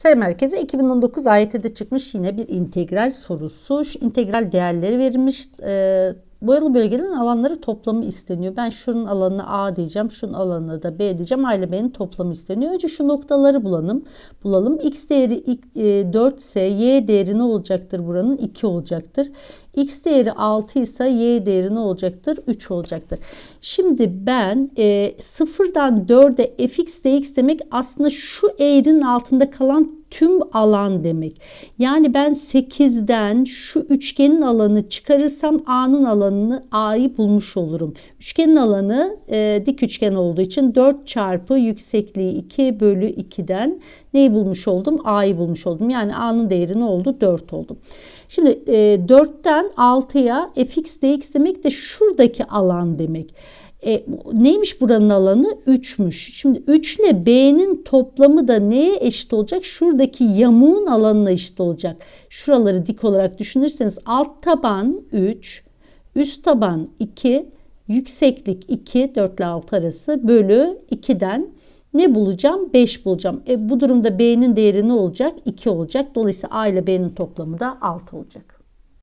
Sayı merkezi 2019 AYT'de çıkmış yine bir integral sorusu. Şu integral değerleri verilmiş. E, boyalı bölgelerin alanları toplamı isteniyor. Ben şunun alanına A diyeceğim. Şunun alanına da B diyeceğim. A ile B'nin toplamı isteniyor. Önce şu noktaları bulalım. Bulalım. X değeri e, 4 ise Y değeri ne olacaktır buranın? 2 olacaktır. X değeri 6 ise Y değeri ne olacaktır? 3 olacaktır. Şimdi ben e, sıfırdan 4'e fx dx demek aslında şu eğrinin altında kalan tüm alan demek. Yani ben 8'den şu üçgenin alanı çıkarırsam A'nın alanını A'yı bulmuş olurum. Üçgenin alanı e, dik üçgen olduğu için 4 çarpı yüksekliği 2 bölü 2'den neyi bulmuş oldum? A'yı bulmuş oldum. Yani A'nın değeri ne oldu? 4 oldu. Şimdi e, 4'ten 6'ya fx dx demek de şuradaki alan demek. E, neymiş buranın alanı? 3'müş. Şimdi 3 ile B'nin toplamı da neye eşit olacak? Şuradaki yamuğun alanına eşit olacak. Şuraları dik olarak düşünürseniz alt taban 3, üst taban 2, yükseklik 2, 4 ile 6 arası bölü 2'den ne bulacağım? 5 bulacağım. E, bu durumda B'nin değeri ne olacak? 2 olacak. Dolayısıyla A ile B'nin toplamı da 6 olacak.